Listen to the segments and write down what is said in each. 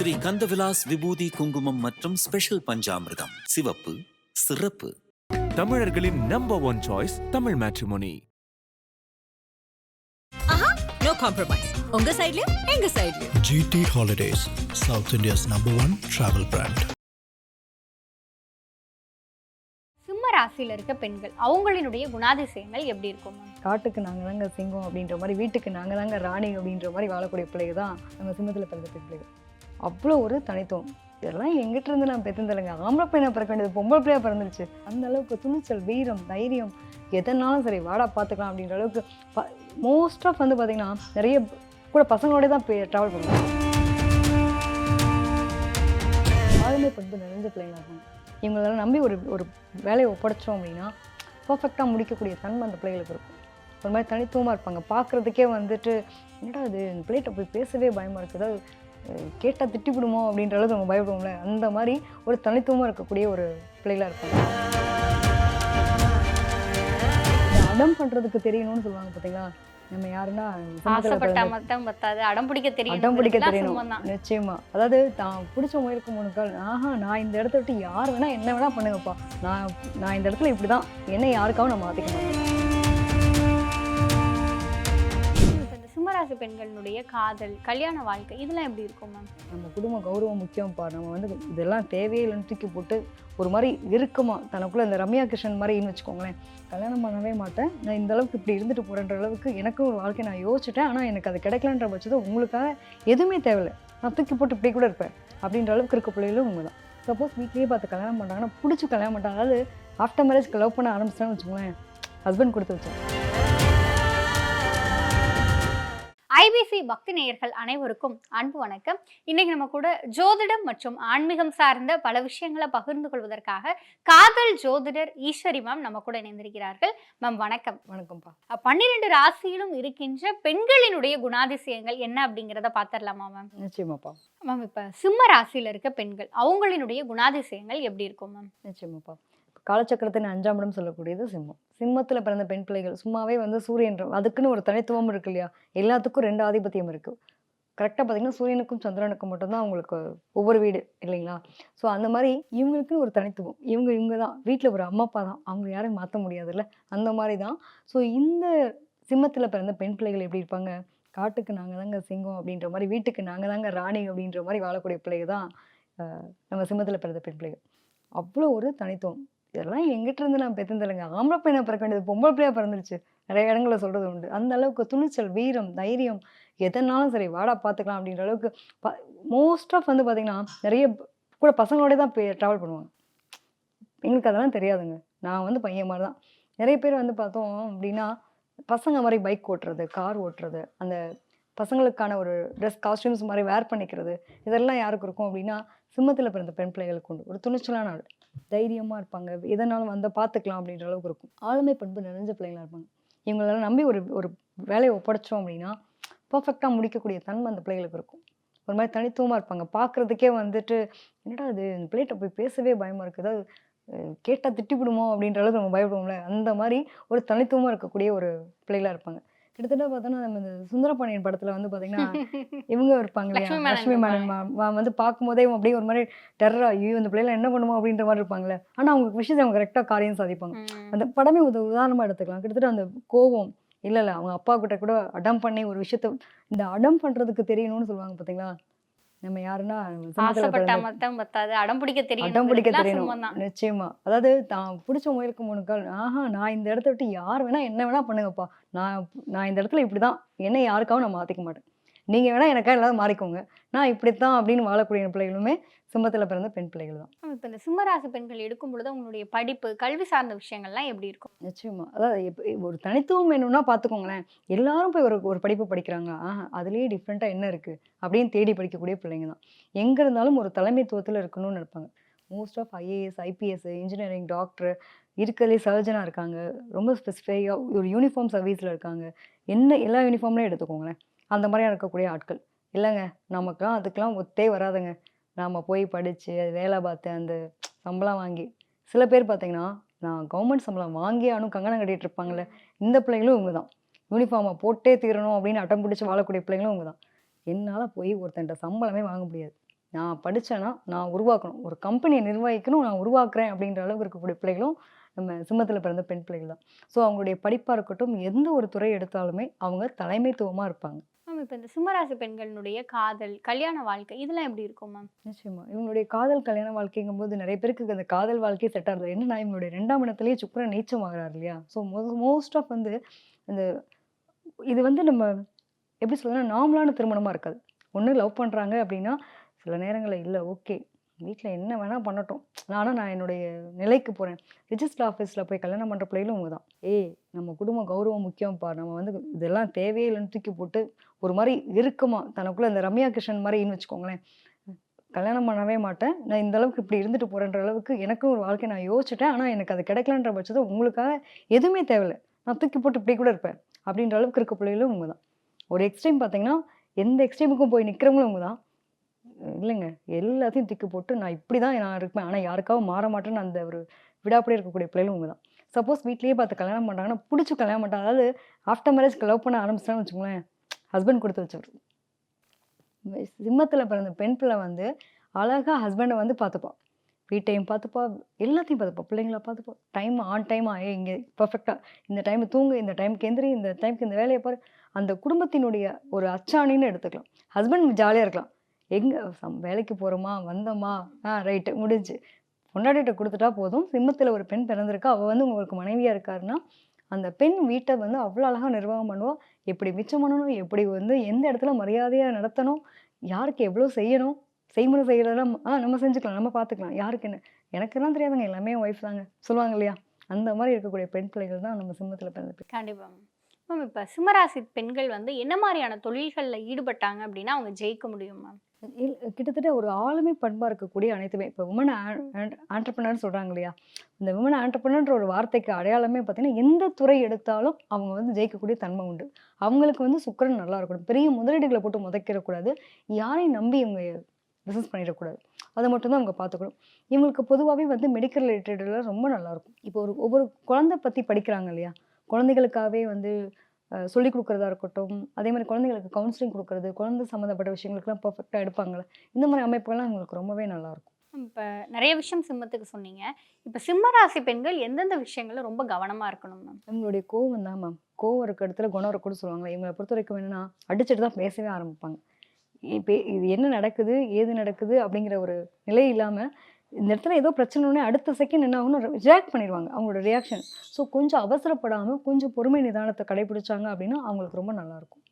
ஸ்ரீ கந்தவிலாஸ் விபூதி குங்குமம் மற்றும் ஸ்பெஷல் பஞ்சாமிர்தம். சிவப்பு சிறப்பு. தமிழர்களின் number one choice Tamil matrimony no compromise உங்க சைடுலயும் எங்க சைடுலயும் GT Holidays, South India's number one travel brand. சிம்ம ராசியில இருக்க பெண்கள் அவங்களினுடைய குணாதிசயங்கள் எப்படி இருக்கும்? காட்டுக்கு நாங்கள் தாங்க சிங்கம் அப்படின்ற மாதிரி வீட்டுக்கு நாங்கள் தாங்க ராணி அப்படின்ற மாதிரி வாழக்கூடிய பிள்ளைங்க தான் நம்ம சிம்மத்தில் பிறந்த பிள்ளைகள். அவ்வளோ ஒரு தனித்துவம். இதெல்லாம் எங்கிட்ட இருந்து நான் பெற்றுந்தலைங்க ஆம்பளை பையனை பிறக்க வேண்டியது பொம்பளை பிள்ளையாக பிறந்துருச்சு. அந்த அளவுக்கு துணிச்சல் வீரம் தைரியம் எதனாலும் சரி வாடா பார்த்துக்கலாம் அப்படின்ற அளவுக்கு ப மோஸ்ட் ஆஃப் வந்து பார்த்தீங்கன்னா நிறைய கூட பசங்களோட தான் ட்ராவல் பண்ணுவாங்க. ஆளுமை பண்பு நிறைஞ்ச பிள்ளைங்களா இருப்பாங்க இவங்களெல்லாம் நம்பி ஒரு ஒரு வேலையை ஒப்படைச்சோம் அப்படின்னா பர்ஃபெக்டாக முடிக்கக்கூடிய தன்மை அந்த பிள்ளைகளுக்கு இருக்கும். ஒரு மாதிரி தனித்துவமாக இருப்பாங்க. பார்க்குறதுக்கே வந்துட்டு என்னடா இது இந்த பிள்ளைகிட்ட போய் பேசவே பயமாக இருக்குது கேட்டால் திட்டி விடுமோ அப்படின்ற அளவுக்கு நம்ம பயப்படுவோம்ல? அந்த மாதிரி ஒரு தனித்துவமாக இருக்கக்கூடிய ஒரு பிள்ளைகளாக இருப்பாங்க. இந்த அடம் பண்ணுறதுக்கு தெரியணும்னு சொல்லுவாங்க பார்த்தீங்களா நம்ம யாருன்னா அடம் பிடிக்க தெரியும் அடம் பிடிக்க தெரியணும். நிச்சயமா. அதாவது தான் பிடிச்ச முயலுக்கு மூணு கால் ஆஹா நான் இந்த இடத்த விட்டு யார் வேணா என்ன வேணா பண்ணுங்கப்பா. நான் நான் இந்த இடத்துல இப்படிதான். என்னை யாருக்காகவும் நான் மாத்திக்க மாட்டேன். ராசி பெண்களுடைய காதல் கல்யாண வாழ்க்கை இதெல்லாம் எப்படி இருக்கும் மேம் நம்ம குடும்ப கௌரவம் முக்கியம்ப்பா நம்ம வந்து இதெல்லாம் தேவையே இல்லைன்னு தூக்கி போட்டு ஒரு மாதிரி இருக்குமா தனக்குள்ளே இந்த ரம்யா கிருஷ்ணன் மாதிரின்னு வச்சுக்கோங்களேன். கல்யாணம் பண்ணவே மாட்டேன். நான் இந்த அளவுக்கு இப்படி இருந்துட்டு போகிறேன்ற அளவுக்கு எனக்கும் ஒரு வாழ்க்கை நான் யோசிச்சிட்டேன். ஆனால் எனக்கு அது கிடைக்கலன்ற பட்சத்தை உங்களுக்காக எதுவுமே தேவையில்லை. நான் தூக்கி போட்டு இப்படி கூட இருப்பேன். அப்படின்ற அளவுக்கு இருக்க பிள்ளைகளும் உங்க தான் சப்போஸ் வீட்லேயே பார்த்து கல்யாணம் பண்ணுறாங்கன்னா பிடிச்சி கல்யாணம் பண்ணுறாங்க அதாவது ஆஃப்டர் மேரேஜ் லவ் பண்ண ஆரம்பிச்சிட்டான்னு வச்சுக்கோங்களேன். ஹஸ்பண்ட் கொடுத்து வச்சேன் ஐபிசி பக்தி நேயர்கள் அனைவருக்கும் அன்பு வணக்கம். இன்னைக்கு நம்ம கூட ஜோதிடம் மற்றும் ஆன்மீகம் சார்ந்த பல விஷயங்களை பகிர்ந்து கொள்வதற்காக காதல் ஜோதிடர் ஈஸ்வரி மேம் நம்ம கூட இணைந்திருக்கிறார்கள். மேம் வணக்கம். வணக்கம்ப்பா. பன்னிரெண்டு ராசியிலும் இருக்கின்ற பெண்களினுடைய குணாதிசயங்கள் என்ன அப்படிங்கிறத பார்த்துடலாமா மேம் நிச்சயமாப்பா. மேம் இப்போ சிம்ம ராசியில இருக்க பெண்கள் அவங்களினுடைய குணாதிசயங்கள் எப்படி இருக்கும் மேம் நிச்சயமாப்பா. காலச்சக்கரத்தின் அஞ்சாம் இடம் சொல்லக்கூடியது சிம்மம். சிம்மத்தில் பிறந்த பெண் பிள்ளைகள். சும்மாவே வந்து சூரியன் அதுக்குன்னு ஒரு தனித்துவம் இருக்கு இல்லையா எல்லாத்துக்கும் ரெண்டு ஆதிபத்தியம் இருக்குது கரெக்டாக பார்த்தீங்கன்னா சூரியனுக்கும் சந்திரனுக்கும் மட்டும்தான் அவங்களுக்கு ஒவ்வொரு வீடு இல்லைங்களா? ஸோ அந்த மாதிரி இவங்களுக்குன்னு ஒரு தனித்துவம். இவங்க இவங்க தான். வீட்டில் ஒரு அம்மா அப்பா தான். அவங்க யாரையும் மாற்ற முடியாதுல்ல? அந்த மாதிரி தான். ஸோ இந்த சிம்மத்தில் பிறந்த பெண் பிள்ளைகள் எப்படி இருப்பாங்க? காட்டுக்கு நாங்கள் தாங்க சிங்கம் அப்படின்ற மாதிரி வீட்டுக்கு நாங்கள் தாங்க ராணி அப்படின்ற மாதிரி வாழக்கூடிய பிள்ளைங்க தான் நம்ம சிம்மத்தில் பிறந்த பெண் பிள்ளைகள். அவ்வளோ ஒரு தனித்துவம். இதெல்லாம் எங்கிட்ட இருந்து நான் பெற்றிருந்தலைங்க ஆம்பளை பையனை பிறக்க வேண்டியது பொம்பளை பிள்ளையா பிறந்துருச்சு. நிறைய இடங்களில் சொல்கிறது உண்டு. அந்த அளவுக்கு துணிச்சல் வீரம் தைரியம் எதனாலும் சரி வாடா பார்த்துக்கலாம் அப்படின்ற அளவுக்கு மோஸ்ட் ஆஃப் வந்து பார்த்திங்கன்னா நிறைய கூட பசங்களோட தான் ட்ராவல் பண்ணுவாங்க. எங்களுக்கு அதெல்லாம் தெரியாதுங்க. நான் வந்து பையன் மாதிரி தான் நிறைய பேர் வந்து பார்த்தோம் அப்படின்னா பசங்க மாதிரி பைக் ஓட்டுறது கார் ஓட்டுறது அந்த பசங்களுக்கான ஒரு ட்ரெஸ் காஸ்டியூம்ஸ் மாதிரி வேர் பண்ணிக்கிறது. இதெல்லாம் யாருக்கு இருக்கும் அப்படின்னா சிம்மத்தில் பிறந்த பெண் பிள்ளைகளுக்கு உண்டு. ஒரு துணிச்சலான ஆள். தைரியமாக இருப்பாங்க. எதனாலும் வந்தால் பார்த்துக்கலாம் அப்படின்ற அளவுக்கு இருக்கும். ஆளுமை பண்பு நிறைஞ்ச பிள்ளைங்களாக இருப்பாங்க. இவங்களெல்லாம் நம்பி ஒரு ஒரு வேலையை ஒப்படைச்சோம் அப்படின்னா பர்ஃபெக்டாக முடிக்கக்கூடிய தன்மை அந்த பிள்ளைகளுக்கு இருக்கும். ஒரு மாதிரி தனித்துவமாக இருப்பாங்க. பார்க்குறதுக்கே வந்துட்டு என்னடா இது? இந்த பிள்ளைகிட்ட போய் பேசவே பயமாக இருக்குது அதாவது கேட்டால் திட்டிவிடுமோ? அப்படின்ற அளவுக்கு நம்ம பயப்படுவோம்ல. அந்த மாதிரி ஒரு தனித்துவமாக இருக்கக்கூடிய ஒரு பிள்ளைகளாக இருப்பாங்க. கிட்டத்தட்ட பார்த்தோன்னா நம்ம இந்த சுந்தரபாண்டியன் படத்தில் வந்து பார்த்தீங்கன்னா இவங்க இருப்பாங்க இல்லையா லட்சுமி மேனன் மா- மா- வந்து பார்க்கும்போதே இவன் அப்படியே ஒரு மாதிரி டெரரா ஐயோ இந்த பிள்ளைல என்ன பண்ணுமோ அப்படின்ற மாதிரி இருப்பாங்களே ஆனால் அவங்க விஷயத்தை அவங்க கரெக்டாக காரியம் சாதிப்பாங்க. அந்த படமே ஒரு உதாரணமாக எடுத்துக்கலாம். கிட்டத்தட்ட அந்த கோவம் இல்லை இல்லை அவங்க அப்பா கிட்ட கூட அடம் பண்ணி ஒரு விஷயத்த இந்த அடம் பண்ணுறதுக்கு தெரியணும்னு சொல்லுவாங்க பார்த்தீங்களா? நம்ம யாருன்னா ஆசைப்பட்டா மட்டும் பத்தாது. அடம் பிடிக்க தெரியும். அடம் பிடிக்க தெரியணும். நிச்சயமா. அதாவது தான் பிடிச்ச முயலுக்கு மூணு கால் ஆஹா நான் இந்த இடத்த விட்டு யார் வேணா என்ன வேணா பண்ணுங்கப்பா. நான் நான் இந்த இடத்துல இப்படிதான். என்னை யாருக்காகவும் நான் மாத்திக்க மாட்டேன். நீங்க வேணா எனக்காக எல்லாரும் மாறிக்கோங்க. நான் இப்படித்தான் அப்படின்னு வாழக்கூடிய பிள்ளைகளுமே சிம்மத்துல பிறந்த பெண் பிள்ளைகள் தான். இப்ப இந்த சிம்மராசி பெண்கள் எடுக்கும் பொழுது உங்களுடைய படிப்பு கல்வி சார்ந்த விஷயங்கள்லாம் எப்படி இருக்கும்? நிச்சயமா. அதாவது ஒரு தனித்துவம் வேணும்னா பார்த்துக்கோங்களேன் எல்லாரும் போய் ஒரு ஒரு படிப்பு படிக்கிறாங்க. ஆஹா அதுலேயே டிஃப்ரெண்ட்டாக என்ன இருக்கு? அப்படின்னு தேடி படிக்கக்கூடிய பிள்ளைங்க தான். எங்க இருந்தாலும் ஒரு தலைமைத்துவத்தில் இருக்கணும்னு நினைப்பாங்க. Most of IAS IPS engineering doctor இருக்கிறதுலே சர்ஜனாக இருக்காங்க. ரொம்ப ஸ்பெசிஃபையாக ஒரு யூனிஃபார்ம் சர்வீஸில் இருக்காங்க. என்ன எல்லா யூனிஃபார்ம்லேயும் எடுத்துக்கோங்களேன். அந்த மாதிரியாக இருக்கக்கூடிய ஆட்கள். இல்லைங்க நமக்குலாம் அதுக்கெலாம் ஒத்தே வராதுங்க. நாம் போய் படித்து அது வேலை பார்த்து அந்த சம்பளம் வாங்கி. சில பேர் பார்த்தீங்கன்னா நான் கவர்மெண்ட் சம்பளம் வாங்கி ஆனும் கங்கணம் கட்டிகிட்டு இருப்பாங்கல்ல இந்த பிள்ளைங்களும் இவங்க தான். யூனிஃபார்மை போட்டே தீரணும் அப்படின்னு அட்டம் பிடிச்சி வாழக்கூடிய பிள்ளைங்களும் இவங்க தான். என்னால் போய் ஒருத்தன்ட்ட சம்பளமே வாங்க முடியாது. நான் படித்தேன்னா நான் உருவாக்கணும். ஒரு கம்பெனியை நிர்வகிக்கணும் நான் உருவாக்குறேன் அப்படின்ற அளவுக்கு இருக்கக்கூடிய பிள்ளைகளும் நம்ம சிம்மத்தில் பிறந்த பெண் பிள்ளைகள் தான். ஸோ அவங்களுடைய படிப்பாக இருக்கட்டும் எந்த ஒரு துறை எடுத்தாலுமே அவங்க தலைமைத்துவமாக இருப்பாங்க. மேம் இப்போ இந்த சிம்மராசி பெண்களினுடைய காதல் கல்யாண வாழ்க்கை இதெல்லாம் எப்படி இருக்கும் மேம் நிச்சயமா. இவங்களுடைய காதல் கல்யாண வாழ்க்கைங்கும்போது நிறைய பேருக்கு அந்த காதல் வாழ்க்கையே செட் ஆகுது. என்னன்னா இவங்களுடைய ரெண்டாம் இடத்துலயே சுக்கரன் நீச்சம் ஆகிறாரு இல்லையா? ஸோ மோஸ்ட் ஆஃப் வந்து இந்த இது வந்து நம்ம எப்படி சொல்லணும்னா நார்மலான திருமணமாக இருக்காது. ஒன்று லவ் பண்ணுறாங்க அப்படின்னா சில நேரங்களில் இல்லை ஓகே வீட்டில் என்ன வேணால் பண்ணட்டும். நானும் நான் என்னுடைய நிலைக்கு போகிறேன் ரிஜிஸ்டர் ஆஃபீஸில் போய் கல்யாணம் பண்ணுற பிள்ளைகளும் அவங்க தான். ஏய் நம்ம குடும்ப கௌரவம் முக்கியம்ப்பா. நம்ம வந்து இதெல்லாம் தேவையே இல்லைன்னு தூக்கி போட்டு ஒரு மாதிரி இருக்குமா தனக்குள்ளே இந்த ரம்யா கிருஷ்ணன் மாதிரின்னு வச்சுக்கோங்களேன். கல்யாணம் பண்ணவே மாட்டேன். நான் இந்த அளவுக்கு இப்படி இருந்துட்டு போகிறேன்ற அளவுக்கு எனக்கும் ஒரு வாழ்க்கை நான் யோசிச்சுட்டேன். ஆனால் எனக்கு அது கிடைக்கலன்ற பட்சத்தை உங்களுக்காக எதுவுமே தேவையில்லை. நான் தூக்கி போட்டு இப்படி கூட இருப்பேன். அப்படின்ற அளவுக்கு இருக்க பிள்ளைகளும் உங்க தான். ஒரு எக்ஸ்ட்ரீம் பார்த்தீங்கன்னா எந்த எக்ஸ்ட்ரீமுக்கும் போய் நிற்கிறவங்களும் உங்க தான். இல்லைங்க. எல்லாத்தையும் திக்கு போட்டு நான் இப்படி தான் நான் இருப்பேன். ஆனால் யாருக்காவது மாற மாட்டேன்னு அந்த ஒரு விடாப்படி இருக்கக்கூடிய பிள்ளைகளும் உங்க தான். சப்போஸ் வீட்லேயே பார்த்து கல்யாணம் பண்ணுறாங்கன்னா பிடிச்சி கல்யாணம் பண்ணுறாங்க அதாவது ஆஃப்டர் மேரேஜ் லவ் பண்ண ஆரம்பிச்சிட்டான்னு வச்சுக்கோங்களேன் ஹஸ்பண்ட் கொடுத்து வச்சவர். சிம்மத்தில் பிறந்த பெண் பிள்ளை வந்து அழகாக ஹஸ்பண்டை வந்து பார்த்துப்பா வீட்டையும் பார்த்துப்பா எல்லாத்தையும் பார்த்துப்பா. பிள்ளைங்கள பார்த்துப்பா. டைம் ஆன் டைம் ஆகே இங்கே பர்ஃபெக்டாக இந்த டைம் தூங்கு இந்த டைமுக்கு எந்திரி இந்த டைமுக்கு இந்த வேலையை பாரு. அந்த குடும்பத்தினுடைய ஒரு அச்சாணின்னு எடுத்துக்கலாம். ஹஸ்பண்ட் ஜாலியாக இருக்கலாம். எங்கே வேலைக்கு போகிறோமா வந்தோமா? ஆ ரைட்டு முடிஞ்சு. பொண்டாட்டிகிட்ட கொடுத்துட்டா போதும். சிம்மத்தில் ஒரு பெண் பிறந்திருக்கா. அவள் வந்து உங்களுக்கு மனைவியாக இருக்காருன்னா அந்த பெண் வீட்டை வந்து அவ்வளோ அழகாக நிர்வாகம் பண்ணுவோம் எப்படி மிச்சம் பண்ணணும்? எப்படி வந்து எந்த இடத்துல மரியாதையாக நடத்தணும்? யாருக்கு எவ்வளோ செய்யணும்? செய்முறை செய்கிறதெல்லாம் ஆ நம்ம செஞ்சுக்கலாம். நம்ம பார்த்துக்கலாம். யாருக்கு என்ன எனக்கெல்லாம் தெரியாதுங்க. எல்லாமே ஒய்ஃப் தாங்க. சொல்லுவாங்க இல்லையா? அந்த மாதிரி இருக்கக்கூடிய பெண் பிள்ளைகள் தான் நம்ம சிம்மத்தில் பிறந்த கண்டிப்பாக மேம். இப்போ சிம்மராசி பெண்கள் வந்து என்ன மாதிரியான தொழில்களில் ஈடுபட்டாங்க அப்படின்னா அவங்க ஜெயிக்க முடியும் மேம். கிட்டத்தட்ட ஒரு ஆளுமை பண்பாக இருக்கக்கூடிய அனைத்துமே. இப்போ உமன் ஆண்டர்பனர்னு சொல்கிறாங்க இல்லையா? இந்த உமன் ஆண்டர்பனர்ன்ற ஒரு வார்த்தைக்கு அடையாளமே பார்த்தீங்கன்னா எந்த துறை எடுத்தாலும் அவங்க வந்து ஜெயிக்கக்கூடிய தன்மை உண்டு. அவங்களுக்கு வந்து சுக்கிரன் நல்லா இருக்கணும். பெரிய முதலீடுகளை போட்டு முதைக்கிடக்கூடாது யாரையும் நம்பி இவங்க பிஸ்னஸ் பண்ணிடக்கூடாது. அதை மட்டும்தான் அவங்க பார்த்துக்கணும் இவங்களுக்கு பொதுவாகவே வந்து மெடிக்கல் ரிலேட்டடில் ரொம்ப நல்லாயிருக்கும் இப்போ ஒரு ஒவ்வொரு குழந்தை பற்றி படிக்கிறாங்க இல்லையா? குழந்தைகளுக்காகவே வந்து சொல்லிக் கொடுக்குறதா இருக்கட்டும். அதே மாதிரி குழந்தைங்களுக்கு கவுன்சிலிங் கொடுக்குறது குழந்தை சம்மந்தப்பட்ட விஷயங்களுக்குலாம் பர்ஃபெக்டாக எடுப்பாங்கள்ல இந்த மாதிரி அமைப்புகள்லாம் அவங்களுக்கு ரொம்பவே நல்லாயிருக்கும். இப்போ நிறைய விஷயம் சிம்மத்துக்கு சொன்னீங்க. இப்போ சிம்மராசி பெண்கள் எந்தெந்த விஷயங்கள்ல ரொம்ப கவனமா இருக்கணும் மேம்? இவங்களுடைய கோவம் தான் மேம். கோவம் இருக்க இடத்துல குணம் இருக்கக்கூட சொல்லுவாங்க இவங்களை பொறுத்த வரைக்கும் என்னன்னா அடிச்சுட்டு தான் பேசவே ஆரம்பிப்பாங்க. இப்போ இது என்ன நடக்குது ஏது நடக்குது அப்படிங்கிற ஒரு நிலை இல்லாமல் இந்த இடத்துல ஏதோ பிரச்சனைனே அடுத்த செகண்ட் என்ன ஆகும்னு ரியாக்ட் பண்ணிடுவாங்க. அவங்களோட ரியாக்ஷன் ஸோ கொஞ்சம் அவசரப்படாமல் கொஞ்சம் பொறுமை நிதானத்தை கடைபிடிச்சாங்க அப்படின்னா அவங்களுக்கு ரொம்ப நல்லாயிருக்கும்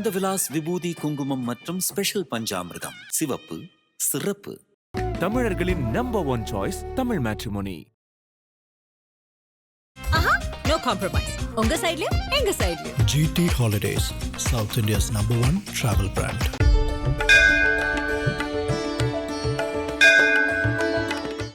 ஸ்ரீ கந்தவிலாஸ் விபூதி குங்குமம் மற்றும் ஸ்பெஷல் பஞ்சாமிர்தம். சிவப்பு சிறப்பு. தமிழர்களின் number one choice Tamil matrimony no compromise உங்க சைடுலயும் எங்க சைடுலயும் GT Holidays, South India's number one travel brand.